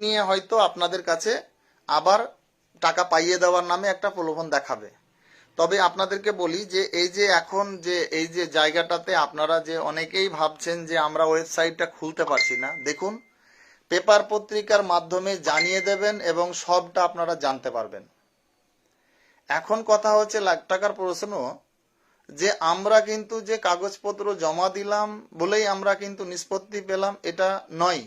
নিয়ে হয়তো আপনাদের কাছে আবার টাকা পাইয়ে দেওয়ার নামে একটা প্রলোভন দেখাবে। তবে আপনাদেরকে বলি যে, এই যে এখন যে, এই যে জায়গাটাতে আপনারা যে অনেকেই ভাবছেন যে আমরা ওয়েবসাইটটা খুলতে পারছি না, দেখুন, পেপার পত্রিকার মাধ্যমে জানিয়ে দেবেন এবং সবটা আপনারা জানতে পারবেন। এখন কথা হচ্ছে লাখ টাকার প্রশ্ন যে, আমরা কিন্তু যে কাগজপত্র জমা দিলাম বলেই আমরা কিন্তু নিষ্পত্তি পেলাম, এটা নয়।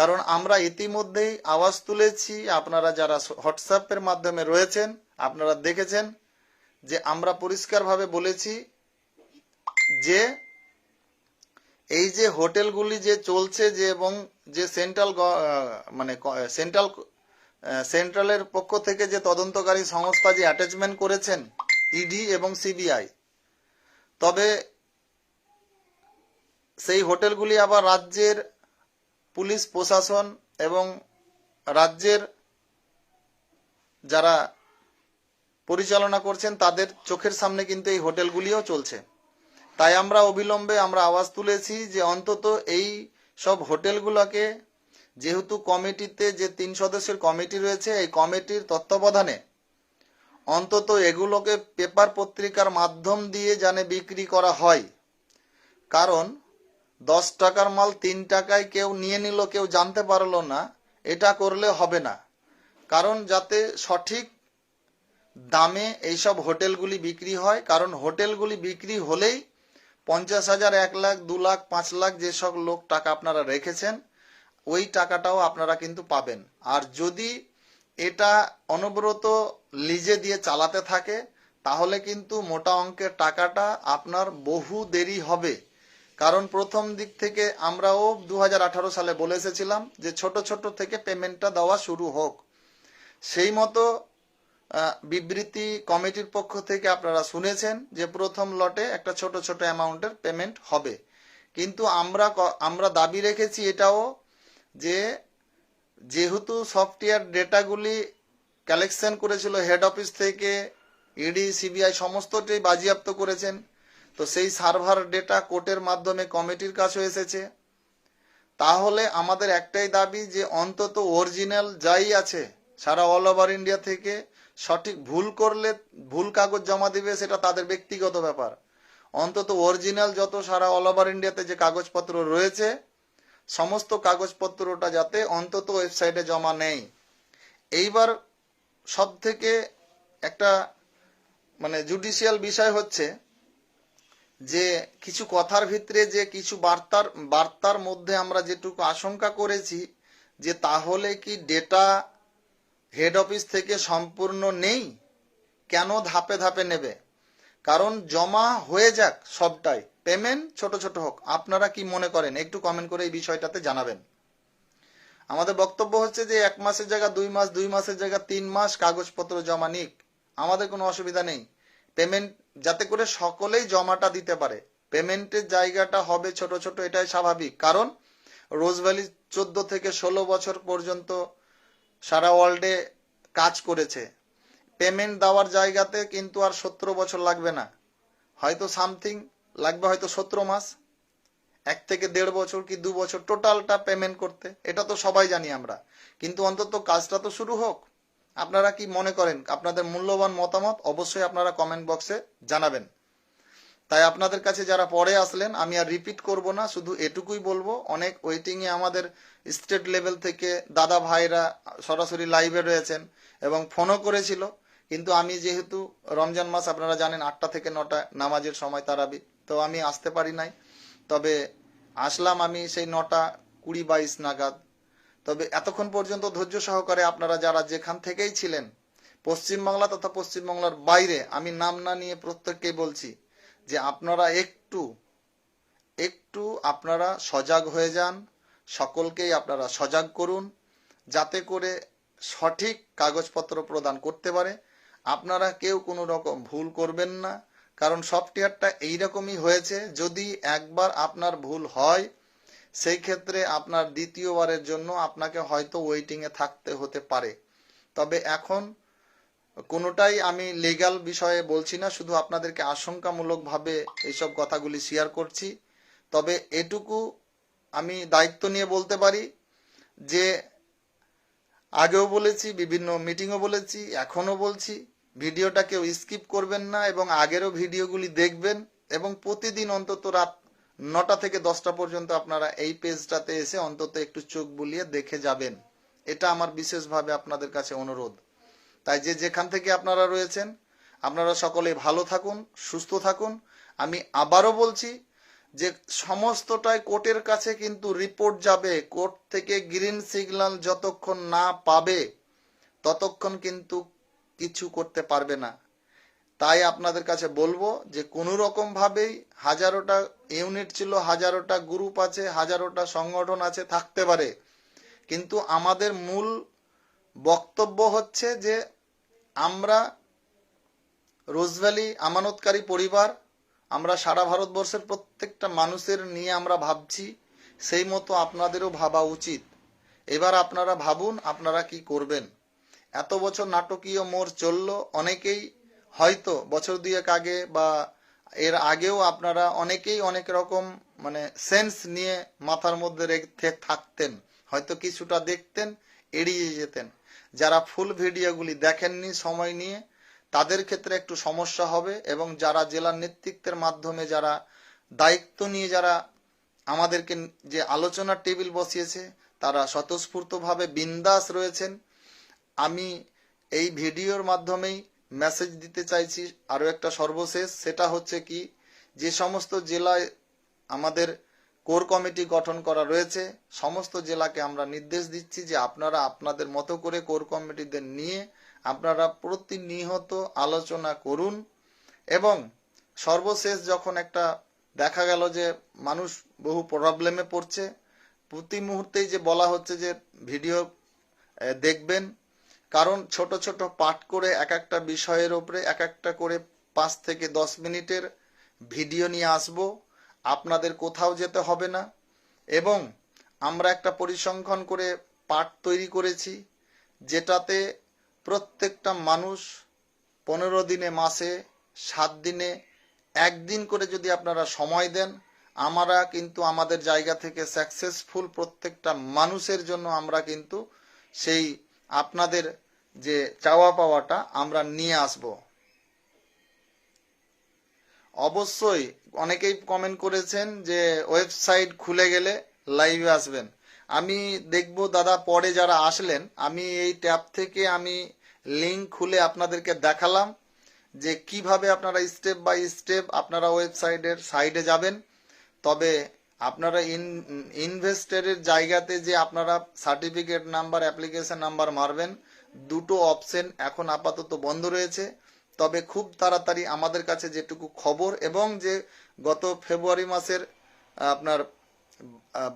কারণ আমরা ইতিমধ্যেই আওয়াজ তুলেছি, আপনারা যারা হোয়াটসঅ্যাপের মাধ্যমে রয়েছেন, আপনারা দেখেছেন যে আমরা পরিষ্কারভাবে বলেছি যে এই যে হোটেলগুলি যে চলছে যে এবং যে সেন্ট্রাল মানে সেন্ট্রাল সেন্ট্রালের পক্ষ থেকে যে তদন্তকারী সংস্থা যে অ্যাটাচমেন্ট করেছেন, ইডি এবং সিবিআই, তবে সেই হোটেলগুলি আবার রাজ্যের পুলিশ, প্রশাসন এবং রাজ্যের যারা পরিচালনা করছেন, তাদের চোখের সামনে কিন্তু এই হোটেলগুলিও চলছে। তাই আমরা অবিলম্বে আমরা আওয়াজ তুলেছি যে অন্তত এই সব হোটেলগুলোকে, যেহেতু কমিটিতে যে তিন সদস্যের কমিটি রয়েছে, এই কমিটির তত্ত্বাবধানে অন্তত এগুলোকে পেপার পত্রিকার মাধ্যম দিয়ে জানে বিক্রি করা হয়। কারণ দশ টাকার মাল তিন টাকায় কেউ নিয়ে নিল, কেউ জানতে পারল না, এটা করলে হবে না। কারণ যাতে সঠিক দামে এইসব হোটেলগুলি বিক্রি হয়, কারণ হোটেলগুলি বিক্রি হলেই পঞ্চাশ হাজার, এক লাখ, দু লাখ, পাঁচ লাখ যেসব লোক টাকা আপনারা রেখেছেন, ওই টাকাটাও আপনারা কিন্তু পাবেন। আর যদি এটা অনবরত লিজে দিয়ে চালাতে থাকে, তাহলে কিন্তু মোটা অঙ্কের টাকাটা আপনার বহু দেরি হবে। কারণ প্রথম দিক থেকে আমরাও দু হাজার আঠারো সালে বলে এসেছিলাম যে ছোট ছোট থেকে পেমেন্টটা দেওয়া শুরু হোক। সেই মতো বিবৃতি কমিটির পক্ষ থেকে আপনারা শুনেছেন যে প্রথম লটে একটা ছোট ছোট অ্যামাউন্টের পেমেন্ট হবে। কিন্তু আমরা আমরা দাবি রেখেছি এটাও যে যেহেতু সফটওয়্যার ডেটাগুলি কালেকশন করেছিল হেড অফিস থেকে, ইডি, সিবিআই, সমস্তটাই বাজেয়াপ্ত করেছেন। তো সেই সার্ভার ডেটা কোর্টের মাধ্যমে কমিটির কাছে এসেছে। তাহলে আমাদের একটাই দাবি যে অন্তত অরিজিনাল যাই আছে, সারা অল ওভার ইন্ডিয়া থেকে সঠিক ভুল করলে ভুল কাগজ জমা দিবে, সেটা তাদের ব্যক্তিগত ব্যাপার। অন্তত অরিজিনাল যত সারা অল ওভার ইন্ডিয়াতে যে কাগজপত্র রয়েছে, সমস্ত কাগজপত্রটা যাতে অন্তত ওয়েবসাইটে জমা নেই। এইবার সব থেকে একটা মানে জুডিশিয়াল বিষয় হচ্ছে যে কিছু কথার ভিতরে যে কিছু বার্তার বার্তার মধ্যে আমরা যেটুকু আশঙ্কা করেছি, যে তাহলে কি ডেটা হেড অফিস থেকে সম্পূর্ণ নেই? কেন ধাপে ধাপে নেবে? কারণ জমা হয়ে যাক সবটাই। পেমেন্ট ছোট ছোট হোক। আপনারা কি মনে করেন? একটু কমেন্ট করে এই বিষয়টাতে জানাবেন। আমাদের বক্তব্য হচ্ছে যে এক মাসের জায়গা, দুই মাস, দুই মাসের জায়গা, তিন মাস কাগজপত্র জমা নিক। আমাদের কোনো অসুবিধা নেই। পেমেন্ট যাতে করে সকলেই জমাটা দিতে পারে। পেমেন্টের জায়গাটা হবে ছোট ছোট, এটাই স্বাভাবিক। কারণ রোজ ভ্যালি চোদ্দ থেকে ষোলো বছর পর্যন্ত সারা ওয়ার্ল্ডে কাজ করেছে। পেমেন্ট দেওয়ার জায়গাতে কিন্তু আর সতেরো বছর লাগবে না। হয়তো সামথিং লাগবে হয়তো সতেরো মাস, এক থেকে দেড় বছর কি দু বছর টোটালটা পেমেন্ট করতে। এটা তো সবাই জানি আমরা। কিন্তু অন্তত কাজটা তো শুরু হোক। আপনারা কি মনে করেন, আপনাদের মূল্যবান মতামত অবশ্যই আপনারা কমেন্ট বক্সে জানাবেন। তাই আপনাদের কাছে যারা পরে আসলেন, আমি আর রিপিট করব না, শুধু এটুকুই বলব, অনেক ওয়েটিং এ আমাদের স্টেট লেভেল থেকে দাদা ভাইরা সরাসরি লাইভে রয়েছেন এবং ফোনও করেছিল। কিন্তু আমি যেহেতু রমজান মাস, আপনারা জানেন, আটটা থেকে নটা নামাজের সময় তারাবি, তো আমি আসতে পারি নাই। তবে আসলাম আমি সেই নটা কুড়ি বাইশ নাগাদ। তবে এতক্ষণ পর্যন্ত ধৈর্য সহকারে আপনারা যারা যেখান থেকেই ছিলেন, পশ্চিমবাংলা তথা পশ্চিমবাংলার বাইরে, আমি নাম না নিয়ে প্রত্যেককেই বলছি যে আপনারা একটু একটু আপনারা সজাগ হয়ে যান, সকলকেই আপনারা সজাগ করুন, যাতে করে সঠিক কাগজপত্র প্রদান করতে পারে। আপনারা কেউ কোনো রকম ভুল করবেন না, কারণ সফটওয়্যারটা এইরকমই হয়েছে, যদি একবার আপনার ভুল হয় সেই ক্ষেত্রে আপনার দ্বিতীয়বারের জন্য আপনাকে হয়তো ওয়েটিংয়ে থাকতে হতে পারে। তবে এখন কোনোটাই আমি লিগ্যাল বিষয়ে বলছি না, শুধু আপনাদেরকে আশঙ্কামূলকভাবে এইসব কথাগুলি শেয়ার করছি। তবে এটুকু আমি দায়িত্ব নিয়ে বলতে পারি যে, আগেও বলেছি, বিভিন্ন মিটিংও বলেছি, এখনও বলছি, ভিডিওটা কেউ স্কিপ করবেন না এবং আগেরও ভিডিওগুলি দেখবেন এবং প্রতিদিন অন্তত রাত নটা থেকে দশটা পর্যন্ত আপনারা এই পেজটাতে এসে অন্তত একটু চোখ বুলিয়ে দেখে যাবেন। এটা আমার বিশেষভাবে আপনাদের কাছে অনুরোধ। তাই যে যেখান থেকে আপনারা রয়েছেন, আপনারা সকলে ভালো থাকুন, সুস্থ থাকুন। আমি আবারও বলছি যে সমস্তটাই কোর্টের কাছে কিন্তু রিপোর্ট যাবে। কোর্ট থেকে গ্রিন সিগন্যাল যতক্ষণ না পাবে, ততক্ষণ কিন্তু কিছু করতে পারবে না। তাই আপনাদের কাছে বলব যে কোনো রকম ভাবেই হাজারোটা ইউনিট ছিল, হাজারোটা গ্রুপ আছে, হাজারোটা সংগঠন আছে, থাকতে পারে। কিন্তু আমাদের মূল বক্তব্য হচ্ছে যে আমরা রোজভ্যালি আমানতকারী পরিবার, আমরা সারা ভারতবর্ষের প্রত্যেকটা মানুষের নিয়ে আমরা ভাবছি, সেই মতো আপনাদেরও ভাবা উচিত। এবার আপনারা ভাবুন, আপনারা কি করবেন? এত বছর নাটকীয় মোড় চলল, অনেকেই হয়তো বছর দুয়েক আগে বা এর আগেও আপনারা অনেকেই অনেক রকম মানে সেন্স নিয়ে মাথার মধ্যে রেখে থাকতেন, হয়তো কিছুটা দেখতেন, এড়িয়ে যেতেন। যারা ফুল ভিডিওগুলি দেখেননি সময় নিয়ে, তাদের ক্ষেত্রে একটু সমস্যা হবে এবং যারা জেলা নেতৃত্বের মাধ্যমে যারা দায়িত্ব নিয়ে যারা আমাদেরকে যে আলোচনার টেবিল বসিয়েছে, তারা স্বতঃস্ফূর্তভাবে বিন্দাস রয়েছেন। আমি এই ভিডিওর মাধ্যমেই মেসেজ দিতে চাইছি আরও একটা সর্বশেষ, সেটা হচ্ছে কি, যে সমস্ত জেলায় আমাদের কোর কমিটি গঠন করা রয়েছে, সমস্ত জেলাকে আমরা নির্দেশ দিচ্ছি যে আপনারা আপনাদের মতো করে কোর কমিটিদের নিয়ে আপনারা প্রতিনিয়ত আলোচনা করুন। এবং সর্বশেষ যখন একটা দেখা গেল যে মানুষ বহু প্রবলেমে পড়ছে, প্রতি মুহূর্তেই যে বলা হচ্ছে যে ভিডিও দেখবেন কারণ ছোট ছোট পাঠ করে এক একটা বিষয়ের ওপরে এক একটা করে পাঁচ থেকে দশ মিনিটের ভিডিও নিয়ে আসব। আপনাদের কোথাও যেতে হবে না। এবং আমরা একটা পরিসংখ্যান করে পাঠ তৈরি করেছি, যেটাতে প্রত্যেকটা মানুষ পনেরো দিনে মাসে সাত দিনে একদিন করে যদি আপনারা সময় দেন, আমরা কিন্তু আমাদের জায়গা থেকে সাকসেসফুল প্রত্যেকটা মানুষের জন্য আমরা কিন্তু সেই আপনাদের যে চাওয়া পাওয়াটা আমরা নিয়ে আসব। অবশ্যই অনেকেই কমেন্ট করেছেন যে ওয়েবসাইট খুলে গেলে লাইভে আসবেন। আমি দেখব দাদা পরে যারা আসলেন, আমি এই ট্যাব থেকে আমি লিংক খুলে আপনাদেরকে দেখালাম যে কীভাবে আপনারা স্টেপ বাই স্টেপ আপনারা ওয়েবসাইটের সাইডে যাবেন। তবে আপনারা ইন, ইনভেস্টারের জায়গাতে যে আপনারা সার্টিফিকেট নাম্বার, অ্যাপ্লিকেশন নাম্বার মারবেন, দুটো অপশন এখন আপাতত বন্ধ রয়েছে। তবে খুব তাড়াতাড়ি আমাদের কাছে যেটুকু খবর এবং যে গত ফেব্রুয়ারি মাসের, আপনার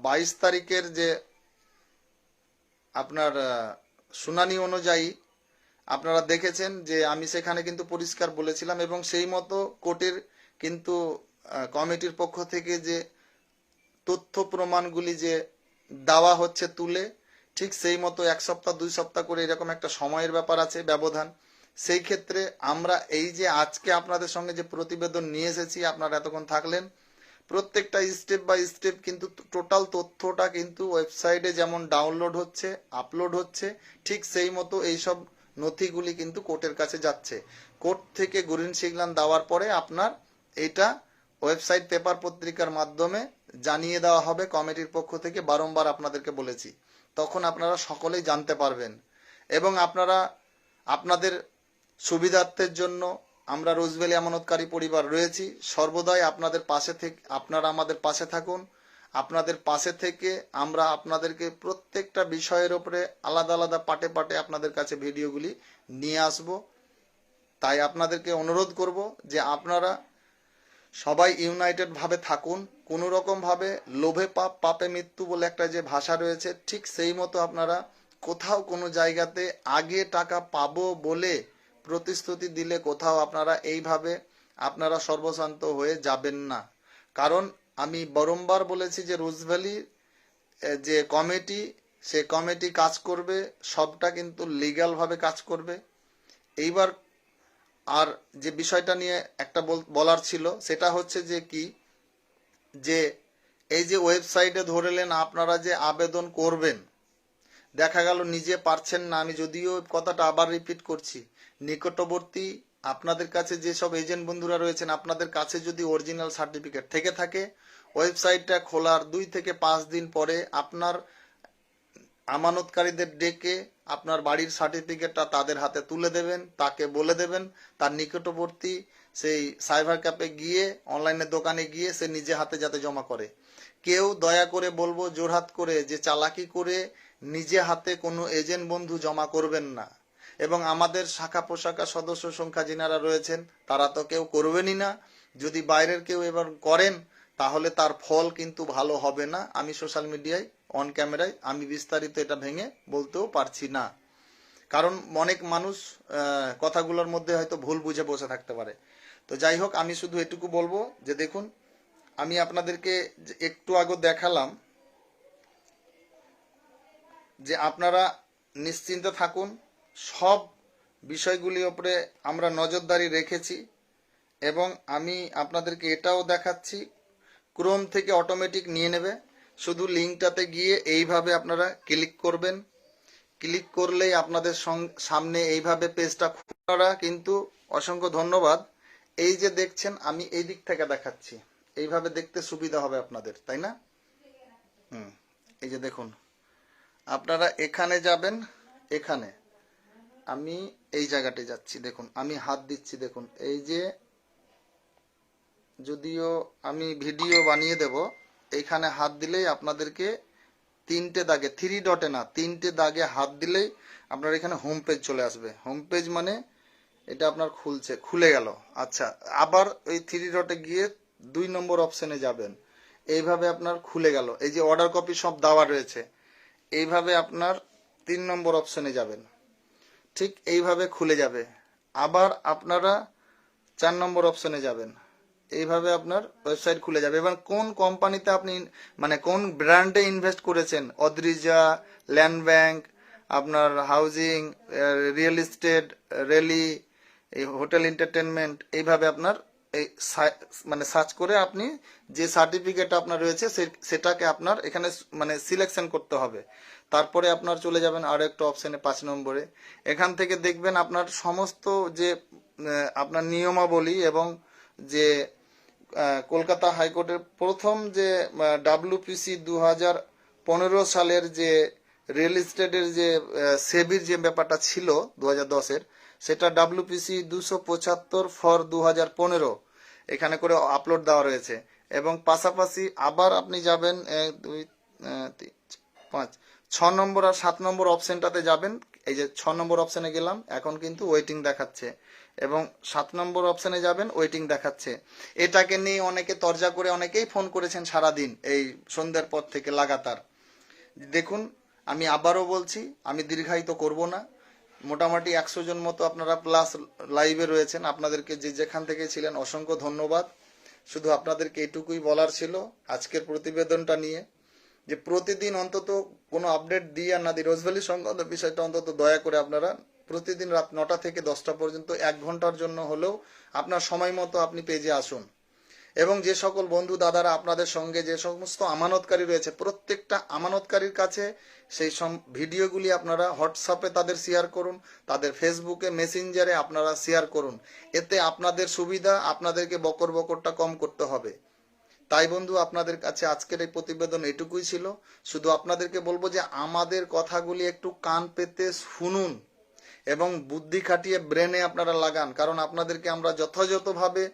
বাইশ তারিখের যে আপনার শুনানি অনুযায়ী আপনারা দেখেছেন যে আমি সেখানে কিন্তু পরিষ্কার বলেছিলাম এবং সেই মতো কোর্টের কিন্তু কমিটির পক্ষ থেকে যে তথ্য প্রমাণগুলি যে দেওয়া হচ্ছে তুলে, ঠিক সেই মতো এক সপ্তাহ, দুই সপ্তাহ করে এরকম একটা সময়ের ব্যাপার আছে, ব্যবধান। সেই ক্ষেত্রে আমরা এই যে আজকে আপনাদের সঙ্গে যে প্রতিবেদন নিয়ে এসেছি, আপনারা এতক্ষণ থাকলেন, প্রত্যেকটা স্টেপ বাই স্টেপ কিন্তু টোটাল তথ্যটা কিন্তু ওয়েবসাইটে যেমন ডাউনলোড হচ্ছে আপলোড হচ্ছে, ঠিক সেই মতো এইসব নথিগুলি কিন্তু কোর্টের কাছে যাচ্ছে। কোর্ট থেকে গ্রিন সিগন্যাল দেওয়ার পরে আপনার এটা ওয়েবসাইট পেপার পত্রিকার মাধ্যমে জানিয়ে দেওয়া হবে কমিটির পক্ষ থেকে বারংবার আপনাদেরকে বলেছি। তখন আপনারা সকলেই জানতে পারবেন। এবং আপনারা, আপনাদের সুবিধার্থের জন্য আমরা রোজভ্যালি আমানতকারী পরিবার রয়েছি। সর্বদাই আপনাদের পাশে থেকে, আপনারা আমাদের পাশে থাকুন। আপনাদের পাশে থেকে আমরা আপনাদেরকে প্রত্যেকটা বিষয়ের উপরে আলাদা আলাদা পাটে পাটে আপনাদের কাছে ভিডিওগুলি নিয়ে আসব। তাই আপনাদেরকে অনুরোধ করব যে আপনারা সবাই ইউনাইটেড ভাবে থাকুন। কোনো রকম ভাবে লোভে পাপ পাপে মৃত্যু বলে একটা যে ভাষা রয়েছে, ঠিক সেই মতো আপনারা কোথাও কোনো জায়গাতে আগে টাকা পাবো বলে প্রতিশ্রুতি দিলে কোথাও আপনারা এইভাবে আপনারা সর্বশান্ত হয়ে যাবেন না। কারণ আমি বারংবার বলেছি যে রোজভ্যালি যে কমিটি, সে কমিটি কাজ করবে, সবটা কিন্তু লিগ্যাল ভাবে কাজ করবে। এইবার আর যে বিষয়টা নিয়ে একটা বল- বলার ছিল, সেটা হচ্ছে যে কি যে এই যে ওয়েবসাইটে ধরেলেন আপনারা যে আবেদন করবেন, দেখা গেল নিজে পারছেন না, আমি যদিও কথাটা আবার রিপিট করছি। নিকটবর্তী আপনাদের কাছে যেসব এজেন্ট বন্ধুরা রয়েছেন, আপনাদের কাছে যদি অরিজিনাল সার্টিফিকেট থেকে থাকে, ওয়েবসাইটটা খোলার দুই থেকে পাঁচ দিন পরে আপনার আমানতকারীদের ডেকে আপনার বাড়ির সার্টিফিকেটটা তাদের হাতে তুলে দেবেন, তাকে বলে দেবেন। তার নিকটবর্তী সেই সাইবার ক্যাফে গিয়ে, অনলাইনের দোকানে গিয়ে সে নিজে হাতে যাতে জমা করে। কেউ দয়া করে বলব, জোরহাত করে যে চালাকি করে নিজে হাতে কোনো এজেন্ট বন্ধু জমা করবেন না। এবং আমাদের শাখা পোশাখা সদস্য সংখ্যা যিনারা রয়েছেন, তারা তো কেউ করবেনই না। যদি বাইরের কেউ এবার করেন, তাহলে তার ফল কিন্তু ভালো হবে না। আমি সোশ্যাল মিডিয়ায়, অন ক্যামেরায়, আমি বিস্তারিত এটা ভেঙে বলতেও পারছি না। কারণ অনেক মানুষ কথাগুলোর মধ্যে হয়তো ভুল বুঝে বসে থাকতে পারে। তো যাই হোক, আমি শুধু এটুকু বলব যে দেখুন, আমি আপনাদেরকে একটু আগে দেখালাম যে আপনারা নিশ্চিন্তে থাকুন, সব বিষয়গুলির উপরে আমরা নজরদারি রেখেছি এবং আমি আপনাদেরকে এটাও দেখাচ্ছি, ক্রোম থেকে অটোমেটিক নিয়ে নেবে, শুধু লিঙ্কটাতে গিয়ে এইভাবে আপনারা ক্লিক করবেন। ক্লিক করলেই আপনাদের সামনে এইভাবে পেজটা আপনারা কিন্তু অসংখ্য ধন্যবাদ। এই যে দেখছেন, আমি এই দিক থেকে দেখাচ্ছি। এইভাবে দেখতে সুবিধা হবে আপনাদের, তাই না? হুম, এই যে দেখুন। আপনারা এখানে যাবেন, এখানে। আমি এই জায়গাটায় যাচ্ছি, দেখুন। আমি হাত দিচ্ছি, দেখুন। এই যে যদিও আমি ভিডিও বানিয়ে দেব, এইখানে হাত দিলেই আপনাদেরকে তিনটে দাগে থ্রি ডটে না, তিনটে দাগে হাত দিলেই আপনার এখানে হোম পেজ চলে আসবে। হোম পেজ মানে এটা আপনার খুলছে, খুলে গেল। আচ্ছা আবার ওই থ্রি ডটে গিয়ে দুই নম্বর অপশনে যাবেন। এইভাবে আপনার খুলে গেল। এই যে অর্ডার কপি সব দেওয়া রয়েছে, এইভাবে আপনার তিন নম্বর অপশনে যাবেন। ঠিক এইভাবে খুলে যাবে। আবার আপনারা চার নম্বর অপশনে যাবেন। এইভাবে আপনার ওয়েবসাইট খুলে যাবে। এবার কোন কোম্পানিতে আপনি মানে কোন ব্র্যান্ডে ইনভেস্ট করেছেন? অদ্রিজা ল্যান্ড ব্যাংক আপনার হাউজিং রিয়েল এস্টেট রেলি এই হোটেল এন্টারটেনমেন্ট এইভাবে আপনার এই মানে সার্চ করে আপনি যে সার্টিফিকেট আপনার রয়েছে সেটাকে আপনার এখানে মানে সিলেকশন করতে হবে। তারপরে আপনার চলে যাবেন আরও একটা অপশনে পাঁচ নম্বরে। এখান থেকে দেখবেন আপনার সমস্ত যে আপনার নিয়মাবলী এবং যে কলকাতা হাইকোর্টের প্রথম যে ডাব্লিউপিসি দু হাজার পনেরো সালের যে রিয়েল এস্টেটের যে সেবির যে ব্যাপারটা ছিল দু হাজার দশের, সেটা ডাব্লিউপিসি দুশো পঁচাত্তর ফর দু হাজার পনেরো এখানে করে আপলোড দেওয়া রয়েছে। এবং পাশাপাশি আবার আপনি যাবেন, এক, দুই পাঁচ, ছ নম্বর আর সাত নম্বর অপশনটাতে যাবেন। এই যে ছ নম্বর অপশনে গেলাম, এখন কিন্তু ওয়েটিং দেখাচ্ছে। এবং সাত নম্বর অপশনে যাবেন, ওয়েটিং দেখাচ্ছে। এটাকে নিয়ে অনেকে তরজা করে অনেকেই ফোন করেছেন সারাদিন, এই সন্ধ্যার পর থেকে লাগাতার। দেখুন আমি আবারও বলছি, আমি দীর্ঘায়িত করব না। মোটামুটি একশো জন মতো আপনারা প্লাস লাইভে রয়েছেন। আপনাদেরকে যে যেখান থেকে ছিলেন অসংখ্য ধন্যবাদ। শুধু আপনাদেরকে এটুকুই বলার ছিল আজকের প্রতিবেদনটা নিয়ে যে প্রতিদিন অন্তত কোনো আপডেট দিই আর না দিই রোজভ্যালি সংক্রান্ত বিষয়টা অন্তত দয়া করে আপনারা প্রতিদিন রাত নটা থেকে দশটা পর্যন্ত এক ঘণ্টার জন্য হলেও আপনার সময় মতো আপনি পেজে আসুন। এবং যে সকল বন্ধু দাদারা আপনাদের সঙ্গে যে সমস্ত আমানতকারী রয়েছে, প্রত্যেকটা আমানতকারীর কাছে সেই সব ভিডিওগুলি আপনারা হোয়াটসঅ্যাপে তাদের শেয়ার করুন, তাদের ফেসবুকে মেসেঞ্জারে আপনারা শেয়ার করুন। এতে আপনাদের সুবিধা, আপনাদেরকে বকর বকরটা কম করতে হবে। তাই বন্ধু, আপনাদের কাছে আজকের এই প্রতিবেদন এটুকুই ছিল। শুধু আপনাদেরকে বলব যে আমাদের কথাগুলি একটু কান পেতে শুনুন এবং বুদ্ধি খাটিয়ে ব্রেনে আপনারা লাগান, কারণ আপনাদেরকে আমরা যথাযথভাবে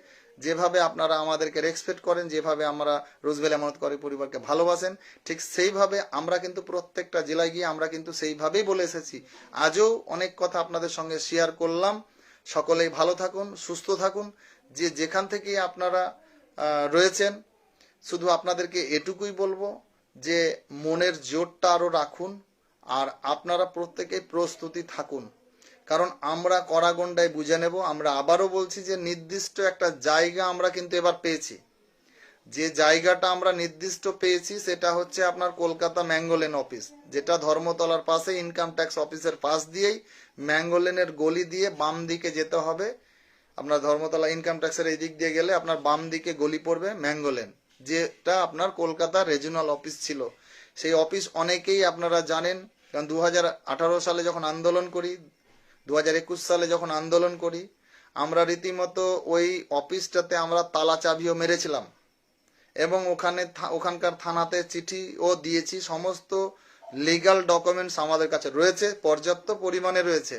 যেভাবে আপনারা আমাদেরকে রেসপেক্ট করেন, যেভাবে আমরা রোজবেল আমানত করে পরিবারকে ভালোবাসেন, ঠিক সেইভাবে আমরা কিন্তু প্রত্যেকটা জেলায় গিয়ে আমরা কিন্তু সেইভাবেই বলে এসেছি। আজও অনেক কথা আপনাদের সঙ্গে শেয়ার করলাম। সকলেই ভালো থাকুন, সুস্থ থাকুন। যে যেখান থেকে আপনারা রয়েছেন, শুধু আপনাদেরকে এটুকুই বলব যে মনের জোরটা আরও রাখুন, আর আপনারা প্রত্যেকেই প্রস্তুতি থাকুন। কারণ আমরা করাগন্ডায় বুঝে নেব, আমরা আবারও বলছি যে নির্দিষ্ট একটা জায়গা আমরা কিন্তু এবার পেয়েছি। যে জায়গাটা আমরা নির্দিষ্ট পেয়েছি সেটা হচ্ছে আপনার কলকাতা ম্যাঙ্গোলেন অফিস, যেটা ধর্মতলার পাশে ইনকাম ট্যাক্স অফিসের পাশ দিয়েই ম্যাঙ্গোলেনের গলি দিয়ে বাম দিকে যেতে হবে। আপনার ধর্মতলা ইনকাম ট্যাক্সের এই দিক দিয়ে গেলে আপনার বাম দিকে গলি পড়বে ম্যাঙ্গোলেন, যেটা আপনার কলকাতা রিজিওনাল অফিস ছিল। সেই অফিস অনেকেই আপনারা জানেন, কারণ দু হাজার আঠারো সালে যখন আন্দোলন করি দু হাজার একুশ সালে যখন আন্দোলন করি, আমরা রীতিমতো ওই অফিসটাতে আমরা তালা চাবিও মেরেছিলাম। এবং ওখানে ওখানকার থানাতে চিঠিও দিয়েছি। সমস্ত লিগ্যাল ডকুমেন্টস আমাদের কাছে রয়েছে, পর্যাপ্ত পরিমাণে রয়েছে।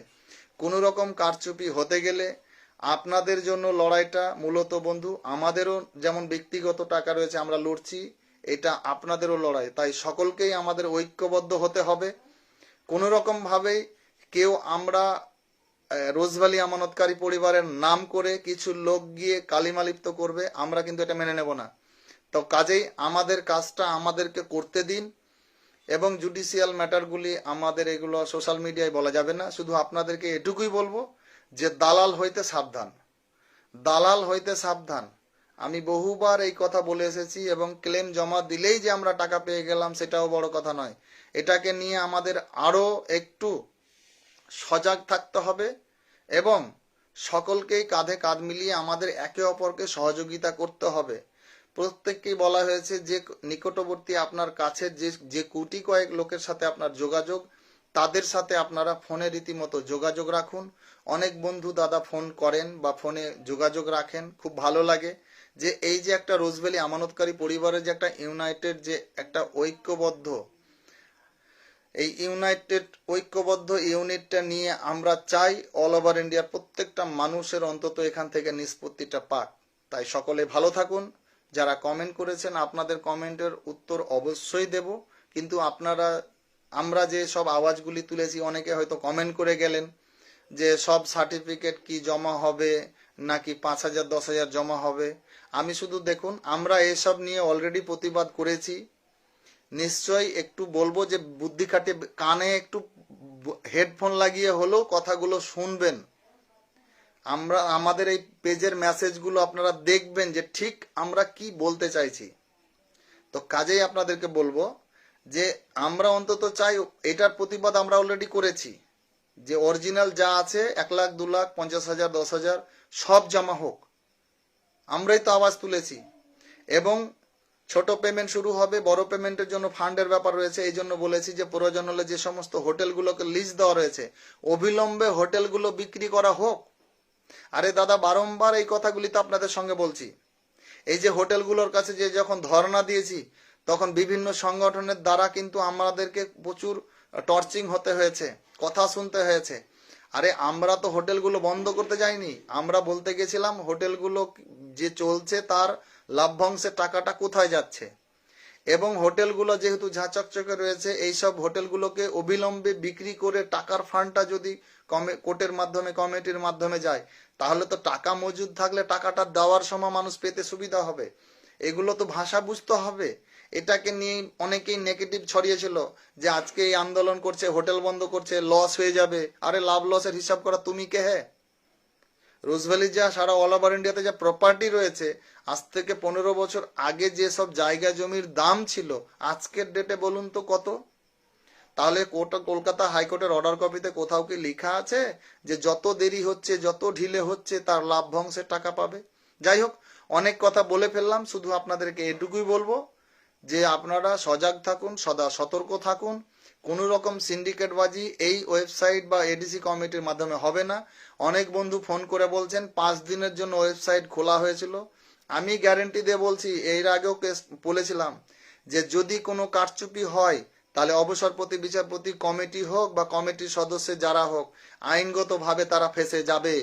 কোনো রকম কারচুপি হতে গেলে আপনাদের জন্য লড়াইটা মূলত বন্ধু, আমাদেরও যেমন ব্যক্তিগত টাকা রয়েছে আমরা লড়ছি, এটা আপনাদেরও লড়াই। তাই সকলকেই আমাদের ঐক্যবদ্ধ হতে হবে। কোনো রকম ভাবে কেউ আমরা রোজভ্যালি আমানতকারী পরিবারের নাম করে কিছু লোক গিয়ে কালিমালিপ্ত করবে, আমরা কিন্তু এটা মেনে নেব না। তো কাজেই আমাদের কাজটা আমাদেরকে করতে দিন এবং জুডিশিয়াল ম্যাটারগুলি আমাদের এগুলো সোশ্যাল মিডিয়ায় বলা যাবে না। শুধু আপনাদেরকে এটুকুই বলব যে দালাল হইতে সাবধান। দালাল হইতে সাবধান। আমি বহুবার এই কথা বলে এসেছি এবং ক্লেম জমা দিলেই যে আমরা টাকা পেয়ে গেলাম, সেটাও বড় কথা নয়। এটাকে নিয়ে আমাদের আরও একটু সজাগ থাকতে হবে এবং সকলকেই কাঁধে কাঁধ মিলিয়ে আমাদের একে অপরকে সহযোগিতা করতে হবে। প্রত্যেককেই বলা হয়েছে যে নিকটবর্তী আপনার কাছে যে যে কোটি কয়েক লোকের সাথে আপনার যোগাযোগ, তাদের সাথে আপনারা ফোনে রীতিমতো যোগাযোগ রাখুন। অনেক বন্ধু দাদা ফোন করেন বা ফোনে যোগাযোগ রাখেন, খুব ভালো লাগে যে এই যে একটা রোজভ্যালি আমানতকারী পরিবারের যে একটা ইউনাইটেড যে একটা ঐক্যবদ্ধ এই ইউনাইটেড ঐক্যবদ্ধ ইউনিটটা নিয়ে আমরা চাই অল ওভার ইন্ডিয়ার প্রত্যেকটা মানুষের অন্তত এখান থেকে নিষ্পত্তিটা পাক। তাই সকলে ভালো থাকুন। যারা কমেন্ট করেছেন, আপনাদের কমেন্টের উত্তর অবশ্যই দেব। কিন্তু আপনারা, আমরা যে সব আওয়াজগুলি তুলেছি, অনেকে হয়তো কমেন্ট করে গেলেন যে সব সার্টিফিকেট কি জমা হবে, নাকি পাঁচ হাজার, দশ হাজার জমা হবে। আমি শুধু দেখুন, আমরা এসব নিয়ে অলরেডি প্রতিবাদ করেছি। নিশ্চয়ই একটু বলব যে বুদ্ধি খাটিয়ে কানে একটু হেডফোন লাগিয়ে হলেও কথাগুলো শুনবেন। আমরা, আমাদের এই পেজের মেসেজগুলো আপনারা দেখবেন যে ঠিক আমরা কি বলতে চাইছি। তো কাজেই আপনাদেরকে বলব যে আমরা অন্তত চাই এটার প্রতিবাদ আমরা অলরেডি করেছি। যে অরিজিনাল যা আছে, এক লাখ, দু লাখ, পঞ্চাশ হাজার, দশ হাজার, সব জমা হোক। আমরাই তো আওয়াজ তুলেছি। এবং ছোট পেমেন্ট শুরু হবে, বড় পেমেন্টের জন্য ফান্ডের ব্যাপার রয়েছে। এই জন্য বলেছি যে প্রয়োজন হলে যে সমস্ত হোটেলগুলোকে লিস্ট দেওয়া রয়েছে, অবিলম্বে হোটেলগুলো বিক্রি করা হোক। আরে দাদা, বারংবার এই কথাগুলি তো আপনাদের সঙ্গে বলছি। এই যে হোটেলগুলোর কাছে যে যখন ধর্ণা দিয়েছি, তখন বিভিন্ন সংগঠনের দ্বারা কিন্তু আমাদেরকে প্রচুর টর্চিং হতে হয়েছে, কথা শুনতে হয়েছে। আরে আমরা তো হোটেলগুলো বন্ধ করতে যাইনি। আমরা বলতে গেছিলাম হোটেলগুলো যে চলছে তার লাভ্যাংশের টাকাটা কোথায় যাচ্ছে? এবং হোটেলগুলো যেহেতু ঝাঁচকচকে রয়েছে, এইসব হোটেলগুলোকে অবিলম্বে বিক্রি করে টাকার ফান্ডটা যদি কমে কোর্টের মাধ্যমে, কমিটির মাধ্যমে যায়, তাহলে তো টাকা মজুদ থাকলে টাকাটা দেওয়ার সময় মানুষ পেতে সুবিধা হবে। এগুলো তো ভাষা বুঝতে হবে। এটাকে নিয়ে অনেকেই নেগেটিভ ছড়িয়েছিল যে আজকে এই আন্দোলন করছে, হোটেল বন্ধ করছে লস হয়ে যাবে। আরে লাভ লসের হিসাব করা তুমি কে হ্যাঁ রোজভ্যালি যা সারা অল ওভার ইন্ডিয়াতে যা প্রপার্টি রয়েছে, আজ থেকে পনেরো বছর আগে যে সব জায়গা জমির দাম ছিল, আজকের ডেটে বলুন তো কত? তাহলে কোর্ট কলকাতা হাইকোর্টের অর্ডার কপিতে কোথাও কি লেখা আছে যে যত দেরি হচ্ছে, যত ঢিলে হচ্ছে, তার লাভ লাভ্যাংশের টাকা পাবে? যাই হোক, অনেক কথা বলে ফেললাম, শুধু আপনাদেরকে এটুকুই বলব যে আপনারা সজাগ থাকুন, সদা সতর্ক থাকুন। কোনো রকম সিন্ডিকেটবাজি এই ওয়েবসাইট বা এডিসি কমিটির মাধ্যমে হবে না। অনেক বন্ধু ফোন করে বলছেন, পাঁচ দিনের জন্য ওয়েবসাইট খোলা হয়েছিল। আমি গ্যারেন্টি দিয়ে বলছি, এর আগেও কেস বলেছিলাম যে যদি কোনো কারচুপি হয়, তাহলে অবসরপতি, বিচারপতি, কমিটি হোক বা কমিটির সদস্য যারা হোক, আইনগতভাবে তারা ফেসে যাবে।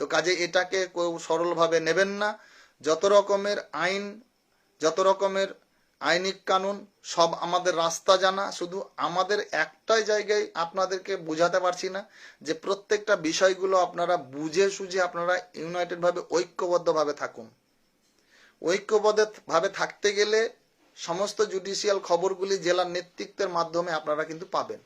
তো কাজে এটাকে কেউ সরলভাবে নেবেন না। যত রকমের আইন, যত রকমের আইনিক কানুন, সব আমাদের রাস্তা জানা, শুধু আমাদের একটাই জায়গায় আপনাদেরকে বোঝাতে পারছি না যে প্রত্যেকটা বিষয়গুলো আপনারা বুঝে সুঝে আপনারা ইউনাইটেডভাবে, ঐক্যবদ্ধভাবে থাকুন। ঐক্যবদ্ধভাবে থাকতে গেলে সমস্ত জুডিশিয়াল খবরগুলি জেলার নেতৃত্বের মাধ্যমে আপনারা কিন্তু পাবেন।